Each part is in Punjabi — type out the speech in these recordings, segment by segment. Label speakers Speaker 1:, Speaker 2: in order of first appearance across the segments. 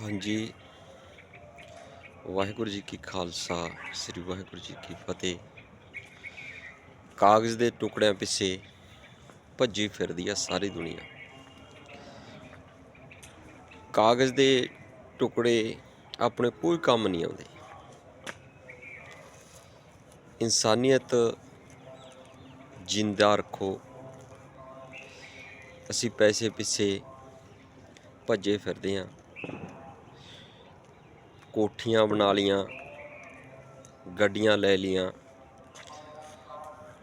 Speaker 1: ਹਾਂਜੀ। ਵਾਹਿਗੁਰੂ ਜੀ ਕੀ ਖਾਲਸਾ, ਸ੍ਰੀ ਵਾਹਿਗੁਰੂ ਜੀ ਕੀ ਫਤਿਹ। ਕਾਗਜ਼ ਦੇ ਟੁਕੜਿਆਂ ਪਿੱਛੇ ਭੱਜੀ ਫਿਰਦੀ ਆ ਸਾਰੀ ਦੁਨੀਆ। ਕਾਗਜ਼ ਦੇ ਟੁਕੜੇ ਆਪਣੇ ਕੋਈ ਕੰਮ ਨਹੀਂ ਆਉਂਦੇ। ਇਨਸਾਨੀਅਤ ਜਿੰਦਾ ਰੱਖੋ। ਅਸੀਂ ਪੈਸੇ ਪਿੱਛੇ ਭੱਜੇ ਫਿਰਦੇ ਹਾਂ ਕੋਠੀਆਂ ਬਣਾ ਲੀਆਂ, ਗੱਡੀਆਂ ਲੈ ਲੀਆਂ,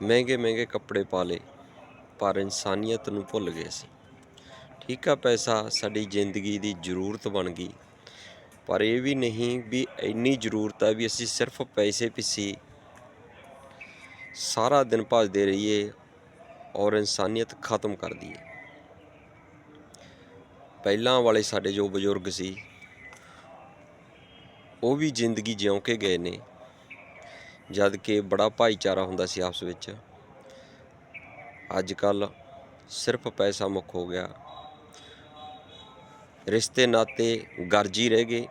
Speaker 1: ਮਹਿੰਗੇ ਮਹਿੰਗੇ ਕੱਪੜੇ ਪਾ ਲਏ, ਪਰ ਇਨਸਾਨੀਅਤ ਨੂੰ ਭੁੱਲ ਗਏ ਅਸੀਂ ਠੀਕ ਆ ਪੈਸਾ ਸਾਡੀ ਜ਼ਿੰਦਗੀ ਦੀ ਜ਼ਰੂਰਤ ਬਣ ਗਈ, ਪਰ ਇਹ ਵੀ ਨਹੀਂ ਵੀ ਇੰਨੀ ਜ਼ਰੂਰਤ ਹੈ ਵੀ ਅਸੀਂ ਸਿਰਫ ਪੈਸੇ ਪਿੱਛੇ ਸਾਰਾ ਦਿਨ ਭੱਜਦੇ ਰਹੀਏ ਔਰ ਇਨਸਾਨੀਅਤ ਖਤਮ ਕਰ ਦਈਏ। ਪਹਿਲਾਂ ਵਾਲੇ ਸਾਡੇ ਜੋ ਬਜ਼ੁਰਗ ਸੀ ਉਹ ਵੀ ਜ਼ਿੰਦਗੀ ਜਿਉਂ ਕੇ ਗਏ ਨੇ। ਜਦ ਕਿ ਬੜਾ ਭਾਈਚਾਰਾ ਹੁੰਦਾ ਸੀ ਆਪਸ ਵਿੱਚ। ਅੱਜ ਕੱਲ ਸਿਰਫ ਪੈਸਾ ਮੁੱਖ ਹੋ ਗਿਆ। ਰਿਸ਼ਤੇ ਨਾਤੇ ਗਰਜੀ ਰਹਿ ਗਏ।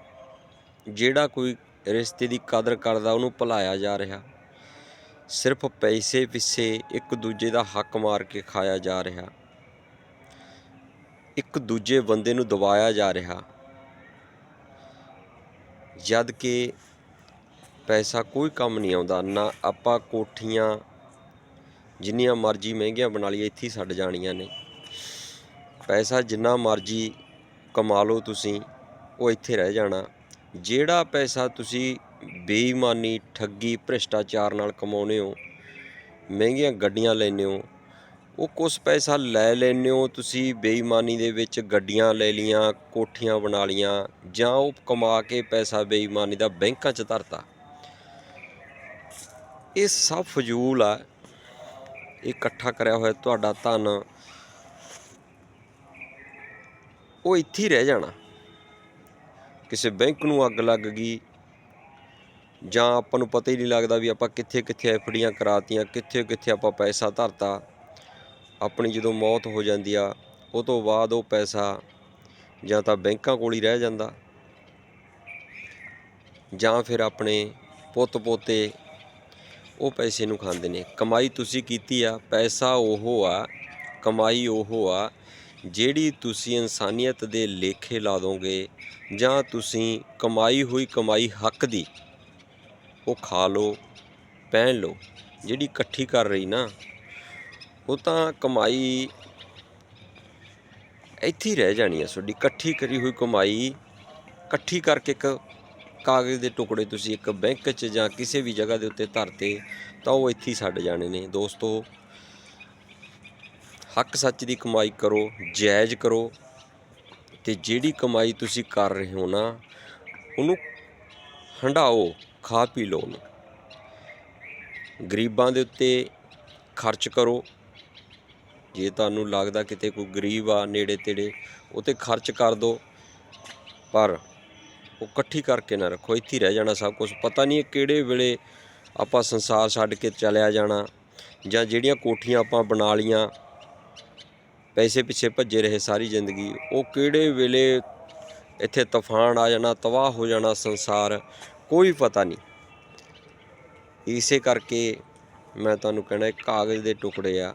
Speaker 1: ਜਿਹੜਾ ਕੋਈ ਰਿਸ਼ਤੇ ਦੀ ਕਦਰ ਕਰਦਾ ਉਹਨੂੰ ਭੁਲਾਇਆ ਜਾ ਰਿਹਾ। ਸਿਰਫ ਪੈਸੇ ਪਿੱਛੇ ਇੱਕ ਦੂਜੇ ਦਾ ਹੱਕ ਮਾਰ ਕੇ ਖਾਇਆ ਜਾ ਰਿਹਾ। ਇੱਕ ਦੂਜੇ ਬੰਦੇ ਨੂੰ ਦਬਾਇਆ ਜਾ ਰਿਹਾ। ਜਦ ਕਿ ਪੈਸਾ ਕੋਈ ਕੰਮ ਨਹੀਂ ਆਉਂਦਾ, ਨਾ ਆਪਾਂ ਕੋਠੀਆਂ, ਜਿੰਨੀਆਂ ਮਰਜ਼ੀ ਮਹਿੰਗੀਆਂ ਬਣਾ ਲਈਏ, ਇੱਥੇ ਹੀ ਛੱਡ ਜਾਣੀਆਂ ਨੇ। ਪੈਸਾ ਜਿੰਨਾ ਮਰਜ਼ੀ ਕਮਾ ਲਓ ਤੁਸੀਂ, ਉਹ ਇੱਥੇ ਰਹਿ ਜਾਣਾ। ਜਿਹੜਾ ਪੈਸਾ ਤੁਸੀਂ ਬੇਈਮਾਨੀ, ਠੱਗੀ, ਭ੍ਰਿਸ਼ਟਾਚਾਰ ਨਾਲ ਕਮਾਉਨੇ ਹੋ, ਮਹਿੰਗੀਆਂ ਗੱਡੀਆਂ ਲੈਂਦੇ ਹੋ ਉਹ ਕੁਛ ਪੈਸਾ ਲੈ ਲੈਂਦੇ ਹੋ, ਤੁਸੀਂ ਬੇਈਮਾਨੀ ਦੇ ਵਿੱਚ ਗੱਡੀਆਂ ਲੈ ਲੀਆਂ ਕੋਠੀਆਂ ਬਣਾ ਲੀਆਂ ਜਾਂ ਉਹ ਕਮਾ ਕੇ ਪੈਸਾ ਬੇਈਮਾਨੀ ਦਾ ਬੈਂਕਾਂ 'ਚ ਧਰਤਾ? ਇਹ ਸਭ ਫਜ਼ੂਲ ਆ। ਇਹ ਇਕੱਠਾ ਕਰਿਆ ਹੋਇਆ ਤੁਹਾਡਾ ਧਨ। ਉਹ ਇੱਥੇ ਹੀ ਰਹਿ ਜਾਣਾ। ਕਿਸੇ ਬੈਂਕ ਨੂੰ ਅੱਗ ਲੱਗ ਗਈ, ਜਾਂ ਆਪਾਂ ਨੂੰ ਪਤਾ ਹੀ ਨਹੀਂ ਲੱਗਦਾ ਵੀ ਆਪਾਂ ਕਿੱਥੇ ਕਿੱਥੇ ਐਫਡੀਆਂ ਕਰਾਤੀਆਂ ਕਿੱਥੇ ਕਿੱਥੇ ਆਪਾਂ ਪੈਸਾ ਧਰਤਾ। ਆਪਣੀ ਜਦੋਂ ਮੌਤ ਹੋ ਜਾਂਦੀ ਆ, ਉਹ ਤੋਂ ਬਾਅਦ ਉਹ ਪੈਸਾ ਜਾਂ ਤਾਂ ਬੈਂਕਾਂ ਕੋਲ ਹੀ ਰਹਿ ਜਾਂਦਾ ਜਾਂ ਫਿਰ ਆਪਣੇ ਪੁੱਤ ਪੋਤੇ ਉਹ ਪੈਸੇ ਨੂੰ ਖਾਂਦੇ ਨੇ। ਕਮਾਈ ਤੁਸੀਂ ਕੀਤੀ ਆ, ਪੈਸਾ ਉਹ ਆ, ਕਮਾਈ ਉਹ ਆ ਜਿਹੜੀ ਤੁਸੀਂ ਇਨਸਾਨੀਅਤ ਦੇ ਲੇਖੇ ਲਾ ਦੋਗੇ ਜਾਂ ਤੁਸੀਂ ਕਮਾਈ ਹੋਈ ਕਮਾਈ ਹੱਕ ਦੀ, ਉਹ ਖਾ ਲਓ, ਪਹਿਨ ਲਓ, ਜਿਹੜੀ ਇਕੱਠੀ ਕਰ ਰਹੀ ਨਾ ਉਹ ਤਾਂ ਕਮਾਈ ਇੱਥੇ ਹੀ ਰਹਿ ਜਾਣੀ ਆ ਤੁਹਾਡੀ। ਇਕੱਠੀ ਕਰੀ ਹੋਈ ਕਮਾਈ, ਇਕੱਠੀ ਕਰਕੇ ਇੱਕ ਕਾਗਜ਼ ਦੇ ਟੁਕੜੇ ਤੁਸੀਂ ਇੱਕ ਬੈਂਕ 'ਚ ਜਾਂ ਕਿਸੇ ਵੀ ਜਗ੍ਹਾ ਦੇ ਉੱਤੇ ਧਰਤੇ, ਤਾਂ ਉਹ ਇੱਥੇ ਹੀ ਛੱਡ ਜਾਣੇ ਨੇ। ਦੋਸਤੋ, ਹੱਕ ਸੱਚ ਦੀ ਕਮਾਈ ਕਰੋ, ਜਾਇਜ਼ ਕਰੋ, ਤੇ ਜਿਹੜੀ ਕਮਾਈ ਤੁਸੀਂ ਕਰ ਰਹੇ ਹੋ ਨਾ, ਉਹਨੂੰ ਹੰਡਾਓ, ਖਾ ਪੀ ਲਓ ਉਹਨੂੰ। ਗਰੀਬਾਂ ਦੇ ਉੱਤੇ ਖਰਚ ਕਰੋ ਜੇ ਤੁਹਾਨੂੰ ਲੱਗਦਾ ਕਿਤੇ ਕੋਈ ਗਰੀਬ ਆ, ਨੇੜੇ ਤੇੜੇ, ਉਹ ਤੇ ਖਰਚ ਕਰ ਦਿਓ ਪਰ ਉਹ ਇਕੱਠੀ ਕਰਕੇ ਨਾ ਰੱਖੋ, ਇੱਥੇ ਹੀ ਰਹਿ ਜਾਣਾ ਸਭ ਕੁਝ ਪਤਾ ਨਹੀਂ ਕਿਹੜੇ ਵੇਲੇ ਆਪਾਂ ਸੰਸਾਰ ਛੱਡ ਕੇ ਚਲਿਆ ਜਾਣਾ, ਜਾਂ ਜਿਹੜੀਆਂ ਕੋਠੀਆਂ ਆਪਾਂ ਬਣਾ ਲੀਆਂ ਪੈਸੇ ਪਿੱਛੇ ਭੱਜੇ ਰਹੇ ਸਾਰੀ ਜ਼ਿੰਦਗੀ, ਉਹ ਕਿਹੜੇ ਵੇਲੇ ਇੱਥੇ ਤੂਫਾਨ ਆ ਜਾਣਾ, ਤਬਾਹ ਹੋ ਜਾਣਾ ਸੰਸਾਰ, ਕੋਈ ਪਤਾ ਨਹੀਂ। ਇਸੇ ਕਰਕੇ ਮੈਂ ਤੁਹਾਨੂੰ ਕਹਿਣਾ ਕਾਗਜ਼ ਦੇ ਟੁਕੜੇ ਆ।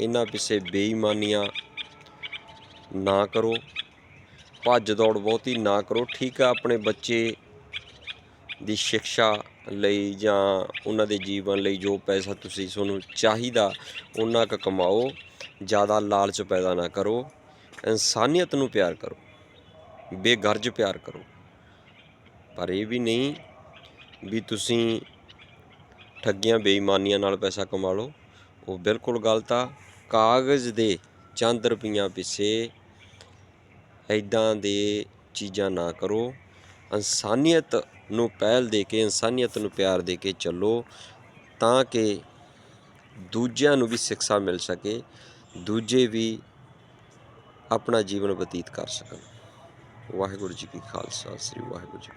Speaker 1: ਇਹਨਾਂ ਪਿੱਛੇ ਬੇਈਮਾਨੀਆਂ ਨਾ ਕਰੋ। ਭੱਜ ਦੌੜ ਬਹੁਤੀ ਨਾ ਕਰੋ। ਠੀਕ ਆ, ਆਪਣੇ ਬੱਚੇ ਦੀ ਸਿੱਖਿਆ ਲਈ ਜਾਂ ਉਹਨਾਂ ਦੇ ਜੀਵਨ ਲਈ ਜੋ ਪੈਸਾ ਤੁਸੀਂ ਤੁਹਾਨੂੰ ਚਾਹੀਦਾ, ਉਹਨਾਂ ਕ ਕਮਾਓ। ਜ਼ਿਆਦਾ ਲਾਲਚ ਪੈਦਾ ਨਾ ਕਰੋ। ਇਨਸਾਨੀਅਤ ਨੂੰ ਪਿਆਰ ਕਰੋ। ਬੇਗਰਜ ਪਿਆਰ ਕਰੋ। ਪਰ ਇਹ ਵੀ ਨਹੀਂ ਵੀ ਤੁਸੀਂ ਠੱਗੀਆਂ, ਬੇਈਮਾਨੀਆਂ ਨਾਲ ਪੈਸਾ ਕਮਾ ਲਓ। ਉਹ ਬਿਲਕੁਲ ਗਲਤ ਆ। ਕਾਗਜ਼ ਦੇ ਚੰਦ ਰੁਪਈਆਂ ਪਿੱਛੇ ਐਦਾਂ ਦੇ ਚੀਜ਼ਾਂ ਨਾ ਕਰੋ। ਇਨਸਾਨੀਅਤ ਨੂੰ ਪਹਿਲ ਦੇ ਕੇ, ਇਨਸਾਨੀਅਤ ਨੂੰ ਪਿਆਰ ਦੇ ਕੇ ਚੱਲੋ ਤਾਂ ਕਿ ਦੂਜਿਆਂ ਨੂੰ ਵੀ ਸਿੱਖਿਆ ਮਿਲ ਸਕੇ, ਦੂਜੇ ਵੀ ਆਪਣਾ ਜੀਵਨ ਬਤੀਤ ਕਰ ਸਕਣ। ਵਾਹਿਗੁਰੂ ਜੀ ਕੀ ਖਾਲਸਾ, ਸ੍ਰੀ ਵਾਹਿਗੁਰੂ ਜੀ